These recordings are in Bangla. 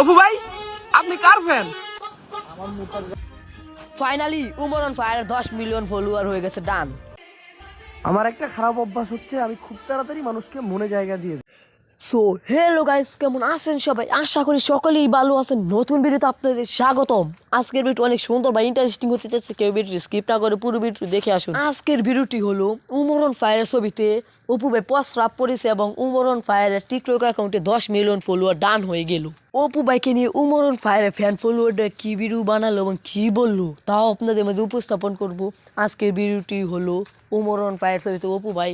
অপু ভাই আপনি কার ফ্যান ফাইনালি উমরন ফায়ার দশ মিলিয়ন ফলোয়ার হয়ে গেছে ডান আমার একটা খারাপ অভ্যাস হচ্ছে আমি খুব তাড়াতাড়ি মানুষকে মনে জায়গা দিয়ে দিই। সো হ্যালো গাইস কেমন আছেন সবাই? আশা করি সকলেই ভালো আছেন। নতুন ভিডিওতে আপনাদের স্বাগতম। আজকের ভিডিও অনেক সুন্দর বা ইন্টারেস্টিং হতে যাচ্ছে কেউ ভিডিও স্কিপ না করে পুরো ভিডিও দেখে আসুন। আজকের ভিডিওটি হলো উমরন ফায়ার ছবিতে অপু ভাই পোস্ট রাপ করেছে এবং উমরন ফায়ারের টিকটক অ্যাকাউন্টে দশ মিলিয়ন ফলোয়ার ডান হয়ে গেল। অপু ভাইকে নিয়ে উমরন ফায়ারের ফ্যান ফলোয়ারটা কী ভিডিও বানালো এবং কি বলল, তাও আপনাদের মাঝে উপস্থাপন করব। আজকের ভিডিওটি হলো উমরন ফায়ার ছবিতে অপু ভাই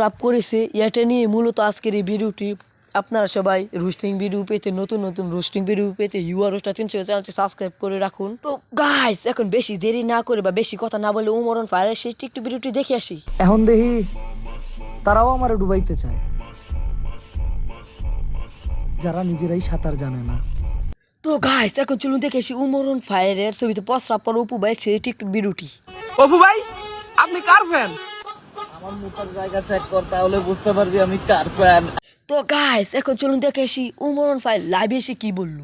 রাপ করেছে। এটা নিয়ে মূলত আজকের এই ভিডিওটি আপনারা সবাই রোস্টিং ভিডিও পেতে নতুন নতুন রোস্টিং ভিডিও পেতে ইউআর রোস্টার তিনশো চ্যানেলটি সাবস্ক্রাইব করে রাখুন। তো গাইস এখন বেশি দেরি না করে বা বেশি কথা না বলে উমরন ফায়ারের সেই টিকটক ভিডিওটি দেখে আসি। এখন দেখি তারাও আমার ডুবাইতে চায়। যারা নিজেরাই সাঁতার জানে না। তো গাইস এখন চলুন দেখে আসি উমরন ফায়ারের ছবিতে পশ্রাপ পর অপু ভাই সেই টিকটক ভিডিওটি। অপু ভাই আপনি কার ফ্যান আমার মুখের জায়গা চেক কর তাহলে বুঝতে পারবি আমি কার ফ্যান তো গাইস এখন চলুন দেখে আসি উমরন ফায়ার লাইভে এসে কি বলল।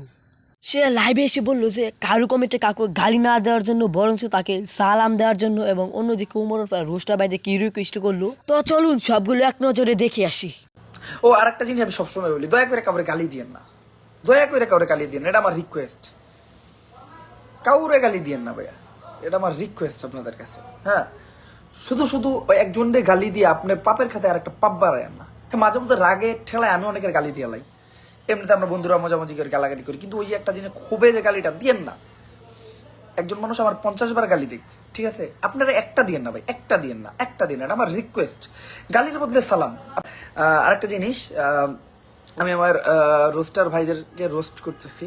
সে লাইভে এসে বলল যে কারু কমিটি কাকু গালি না দেওয়ার জন্য, বরঞ্চ তাকে সালাম দেওয়ার জন্য এবং অন্যদিকে উমরন ফায়ার রোস্টার বাইরে কি রিকোয়েস্ট করল। তো চলুন সবগুলো এক নজরে দেখে আসি। ও আর একটা জিনিস আমি সবসময় বলি, দয়া করে কাউরে গালি দিয়েন না। দয়া করে কাউরে গালি দিয়েন। এটা আমার রিকোয়েস্ট কাউরে গালি দিয়েন না ভাইয়া, এটা আমার রিকোয়েস্ট আপনাদের কাছে হ্যাঁ। শুধু শুধু একজনরে গালি দিয়ে আপনার পাপের খাতে আর একটা পাপ বাড়ায় না। মাঝে মধ্যে রাগে ঠেলায় আমি অনেকের গালি দিয়ে লাই। এমনিতে আমরা বন্ধুরা মজামজি করে গালাগালি করি, কিন্তু ওই একটা জিনিস খুবই যে গালিটা দিয়েন না। একজন মানুষ আমার পঞ্চাশ বার গালি দিক ঠিক আছে, আপনারা একটা দিয়েন না ভাই, একটা দিয়েন না, একটা দিন না আমার রিকোয়েস্ট গালির বদলে সালাম। আরেকটা জিনিস আমি আমার রোস্টার ভাইদেরকে রোস্ট করতেছি।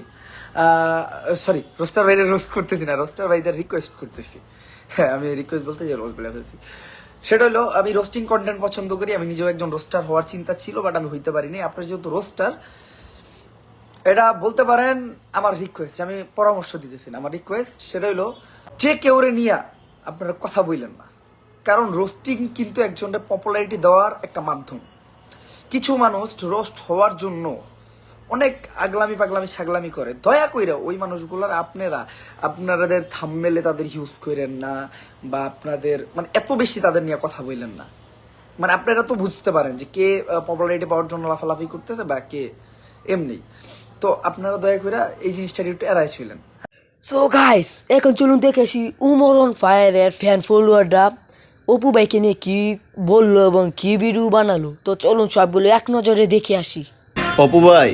সরি রোস্টার ভাইদের রোস্ট করতেছি না রোস্টার ভাইদের রিকোয়েস্ট করতেছি। হ্যাঁ আমি রিকোয়েস্ট বলতে যে রোল প্লে ফেলছি। সেটা হলো, আমি রোস্টিং কন্টেন্ট পছন্দ করি, আমি নিজেও একজন রোস্টার হওয়ার চিন্তা ছিল বাট আমি হইতে পারিনি। আপনার যেহেতু রোস্টার এটা বলতে পারেন আমার রিকোয়েস্ট আমি পরামর্শ দিতেছি আমার রিকোয়েস্ট সেটা হলো, যে কেউরে নিয়া আপনারা কথা বললেন না। কারণ রোস্টিং কিন্তু একজনের পপুলারিটি দেওয়ার একটা মাধ্যম। কিছু মানুষ রোস্ট হওয়ার জন্য অনেক আগলামি পাগলামি ছাগলামি করে। দয়া কইরা ওই মানুষগুলোর আপনারা আপনাদের থামমেলে তাদের ইউজ করেন না বা আপনাদের মানে এত বেশি তাদের নিয়ে কথা বললেন না। মানে আপনারা তো বুঝতে পারেন যে কে পপুলারিটি পাওয়ার জন্য লাফালাফি করতেছে বা কে, এমনি। তো আপনারা দয়া করে এই জিনিসটা একটু এড়াই ছিলেন সো গাইস এখন চলুন দেখে আসি উমরন ফায়ারের ফ্যান ফলোয়াররা অপু ভাইকে নিয়ে কি বলল এবং কি ভিডিও বানালো। তো চলুন সবগুলো এক নজরে দেখে আসি। অপু ভাই,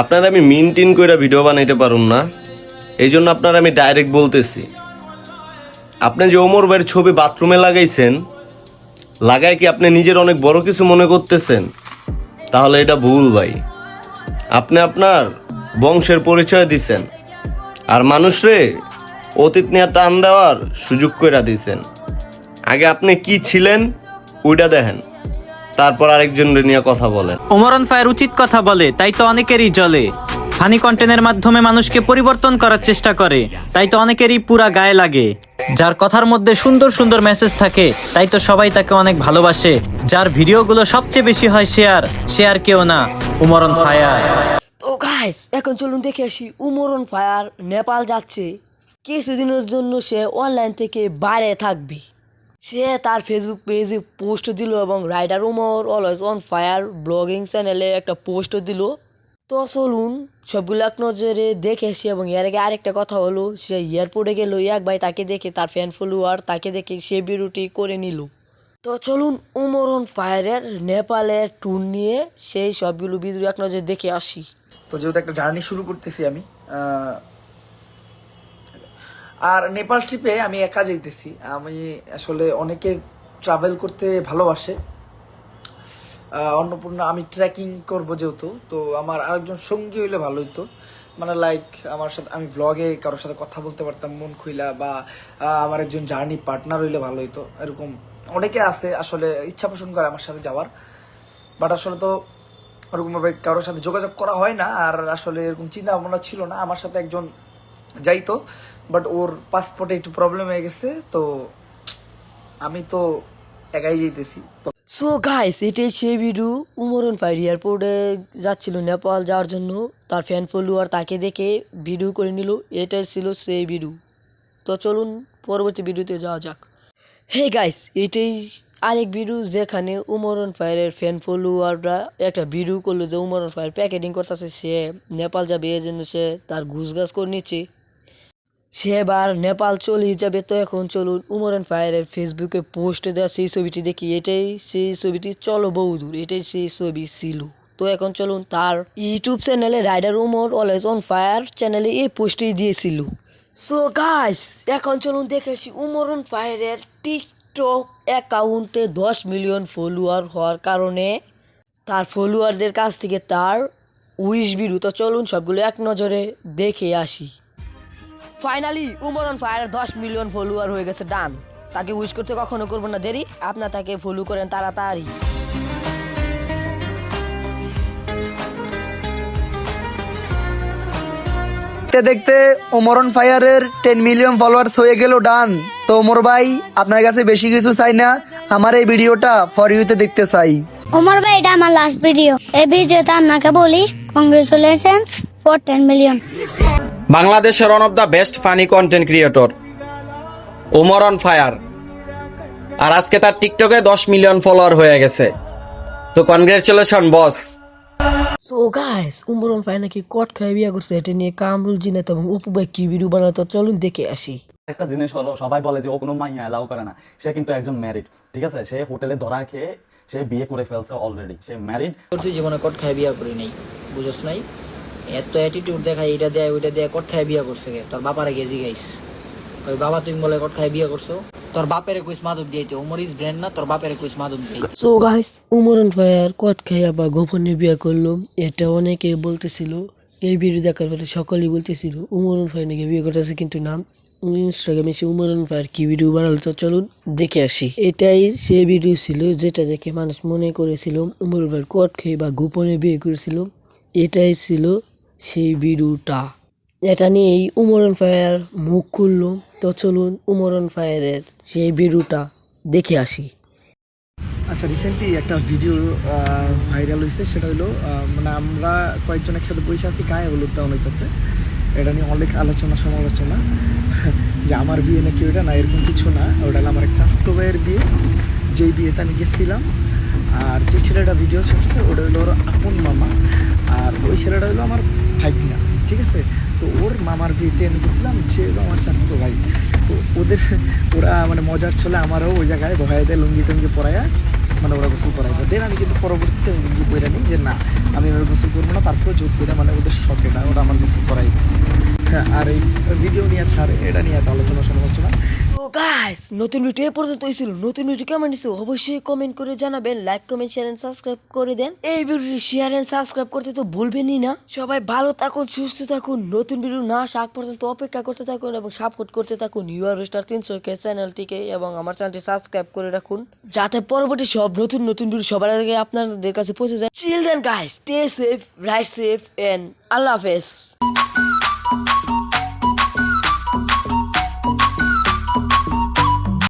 আপনার আমি মিন টিন করে ভিডিও বানাইতে পারুম না, এই জন্য আপনার আমি ডাইরেক্ট বলতেছি। আপনি যে ওমর ভাইয়ের ছবি বাথরুমে লাগাইছেন, লাগায় কি আপনি নিজের অনেক বড় কিছু মনে করতেছেন? তাহলে এটা ভুল ভাই। আপনি আপনার বংশের পরিচয় দিছেন, আর মানুষরে অতীত নিয়ে টান দেওয়ার সুযোগ করে দিছেন। আগে আপনি কি ছিলেন, ওইটা দেখেন। তারপর আরেকজনের নিয়ে কথা বলেন। ওমরন ফায়ার উচিত কথা বলে তাই তো অনেকেরই জলে ফানি কন্টেন্টের মাধ্যমে মানুষকে পরিবর্তন করার চেষ্টা করে তাই তো অনেকেরই পুরা গায়ে লাগে। যার কথার মধ্যে সুন্দর সুন্দর মেসেজ থাকে তাই তো সবাই তাকে অনেক ভালোবাসে। যার ভিডিওগুলো সবচেয়ে বেশি হয় শেয়ার শেয়ার কেউ না উমরন ফায়ার। তো গাইস এখন চলুন দেখে আসি উমরন ফায়ার নেপাল যাচ্ছে। কিছুদিনের জন্য সে অনলাইন থেকে বাইরে থাকবে। সে তার ফেসবুক পেজে পোস্ট দিল এবং rider Umar always on fire blogging চ্যানেলে একটা পোস্ট দিল। তো চলুন সবগুলো এক নজরে দেখে এসে এবং এর আগে আরেকটা কথা হলো, সে এয়ারপোর্টে গেল, এক ভাই তাকে দেখে, তার ফ্যান ফলোয়ার তাকে দেখে সে বিরুটি করে নিল। তো চলুন উমরন ফায়ারের নেপালের ট্যুর নিয়ে সেই সবগুলো ভিডিও এক নজরে দেখে আসি। তো যেহেতু একটা জার্নি শুরু করতেছি আমি আর নেপাল ট্রিপে আমি একা যাইতেছি। আমি আসলে অনেকে ট্রাভেল করতে ভালোবাসে। অন্নপূর্ণা, আমি ট্রেকিং করব যেহেতু, তো আমার আরেকজন সঙ্গী হইলে ভালো হইতো। মানে লাইক আমার সাথে, আমি ব্লগে কারোর সাথে কথা বলতে পারতাম, মন খুইলা, বা আমার একজন জার্নি পার্টনার হইলে ভালো হইতো। এরকম অনেকে আছে, আসলে ইচ্ছা পোষণ করে আমার সাথে যাওয়ার। বাট আসলে তো ওরকমভাবে কারোর সাথে যোগাযোগ করা হয় না, আর আসলে এরকম চিন্তা ভাবনা ছিল না। আমার সাথে একজন যাইতো বাট ওর পাসপোর্টে একটু প্রবলেম হয়ে গেছে, তো আমি তো একাই যেতেছি। সো গাইস এটাই সেই ভিডিও উমরন ফায়ার এয়ারপোর্টে যাচ্ছিল নেপাল যাওয়ার জন্য। তার ফ্যান ফলোয়ার তাকে দেখে ভিডিও করে নিল। এটাই ছিল সেই ভিডিও তো চলুন, পরবর্তী ভিডিওতে যাওয়া যাক। হে গাইস এটাই আরেক ভিডিও যেখানে উমরন ফায়ারের ফ্যান ফলোয়াররা একটা ভিডিও করল যে উমরন ফায়ার প্যাকেটিং করতেছে। সে নেপাল যাবে, এই জন্য সে তার ঘুষ গাছ করে নিচ্ছে। সে এবার নেপাল চলে যাবে তো এখন চলুন উমরান ফায়ারের ফেসবুকে পোস্টে দেওয়া সেই ছবিটি দেখি। এটাই সেই ছবিটি। চলো বহুদূর এটাই সেই ছবি ছিল। তো এখন চলুন তার ইউটিউব চ্যানেলে rider Umar always on fire চ্যানেলে এই পোস্টটি দিয়েছিল। সো গাইস এখন চলুন দেখেছি উমরন ফায়ারের টিকটক অ্যাকাউন্টে দশ মিলিয়ন ফলোয়ার হওয়ার কারণে। তার ফলোয়ারদের কাছ থেকে তার উইশ বিরু। তো চলুন সবগুলো এক নজরে দেখে আসি। ফাইনালি উমরন ফায়ার দশ মিলিয়ন ফলোয়ার হয়ে গেছে ডান তাকে উইশ করতে কখনো করব না দেরি। আপনার তাকে ফলো করেন তাড়াতাড়ি। দেখতে দেখতে ওমরন ফায়ারের টেন মিলিয়ন ফলোয়ার্স হয়ে গেল ডান তো ওমর ভাই আপনার কাছে বেশি কিছু চাই না আমার এই ভিডিওটা ফর ইউতে দেখতে চাই। ওমর ভাই এটা আমার লাস্ট ভিডিও এই ভিডিওতে আপনাকে বলি কংগ্রেচুলেশন ফর টেন মিলিয়ন বাংলাদেশের one of the best funny content creator Omar on fire আর আজকে তার টিকটকে দশ মিলিয়ন ফলোয়ার হয়ে গেছে। তো congratulation boss so guys Umar on fire নাকি কট খাই বিয়া করছে এটা নিয়ে কামরুল জিনাত এবং উপু ভাই কি ভিডিও বানাতো চলুন দেখে আসি। একটা জিনিস হলো সবাই বলে যে ও কোনো মাইয়া অ্যালাউ করে না সে কিন্তু একজন ম্যারিড ঠিক আছে? সে হোটেলে ধরা খেয়ে সে বিয়ে করে ফেলছে অলরেডি সে ম্যারিড করছি জীবনে কট খায় বিয়া করি নাই বুঝছ নাই? এত অ্যাটিটিউড দেখায় এটা দেয়, ওইটা দেয় কট খায় বিয়া করছে কে? তোর বাপারে গেজি গাইস ওই বাবা তুমি বলে কট খায় বিয়া করছ? তোর বাপের কুইস মাদক দিয়েছে। ওমর ইস ব্র্যান্ড না, তোর বাপের কুইস মাদক দিয়েছে। সো গাইস উমরন ফায়ার কট খাইয়া বা গোপনে বিয়া করল। এটা অনেকে বলতেছিল, এই ভিডিও দেখার পরে সকলেই বলতেছিল উমরন ফায়ার নাকি বিয়ে করতেছে কিন্তু নাম ইনস্টাগ্রামে সে উমরন ফায়ার কি ভিডিও বানালো। তো চলুন দেখে আসি। এটাই সে ভিডিও ছিল যেটা দেখে মানুষ মনে করেছিল উমরন ফায়ার কট খেয়ে বা গোপনে বিয়ে করেছিল। এটাই ছিল সেই ভিডিওটা এটা নিয়েই উমরন ফায়ার মুখ খুলল। তো চলুন উমরন ফায়ারের সেই ভিডিওটা দেখে আসি। আচ্ছা রিসেন্টলি একটা ভিডিও ভাইরাল হয়েছে সেটা হলো মানে আমরা কয়েকজন একসাথে বসে আছি, গায়ে হলুদ দেওয়া হইতেছে। এটা নিয়ে অনেক আলোচনা, সমালোচনা। যে আমার বিয়ে নাকি ওটা না, এরকম কিছু না। ওটা হলো আমার এক চাস্তো ভাইয়ের বিয়ে। যেই বিয়েতে আমি গেছিলাম, আর যে ছেলেটা ভিডিও করছে ওটা হলো ওর আপন মামা। আর ওই ছেলেটা হলো আমার ভাইগনা ঠিক আছে? তো ওর মামার বিয়েতে আমি গেছিলাম সে হলো আমার স্বাস্থ্য ভাই। তো ওদের, ওরা মানে মজার ছলে আমারও ওই জায়গায় বহাই দেয়, লুঙ্গি টুঙ্গি পরায়া মানে ওরা গোসল করাইবে দেন আমি কিন্তু পরবর্তীতে যে বইটা নিই যে, না, আমি ওরা গোসল করব না তারপরে যোগ করে মানে ওদের শখ এটা, ওরা আমার গোসল করাইবে হ্যাঁ আর এই ভিডিও নিয়ে ছাড়ে, এটা নিয়ে এত আলোচনা সমালোচনা গাইস নতুন ভিডিও এ পর্যন্ত হয়েছিল নতুন ভিডিও কেমন হয়েছে অবশ্যই কমেন্ট করে জানাবেন। Like comment share and subscribe করে দেন। এই ভিডিওটি শেয়ার এন্ড সাবস্ক্রাইব করতে তো ভুলবেনই না। সবাই ভালো থাকুন, সুস্থ থাকুন। নতুন ভিডিও না আসা পর্যন্ত অপেক্ষা করতে থাকুন এবং সাপোর্ট করতে থাকুন। ইউআর স্টার তিনশো কে চ্যানেলটিকে এবং আমার চ্যানেলটি সাবস্ক্রাইব করে রাখুন। যাতে পরবর্তী সব নতুন নতুন ভিডিও সবার আগে আপনাদের কাছে পৌঁছে যায়। Children guys stay safe right safe and আল্লাহ হাফেজ।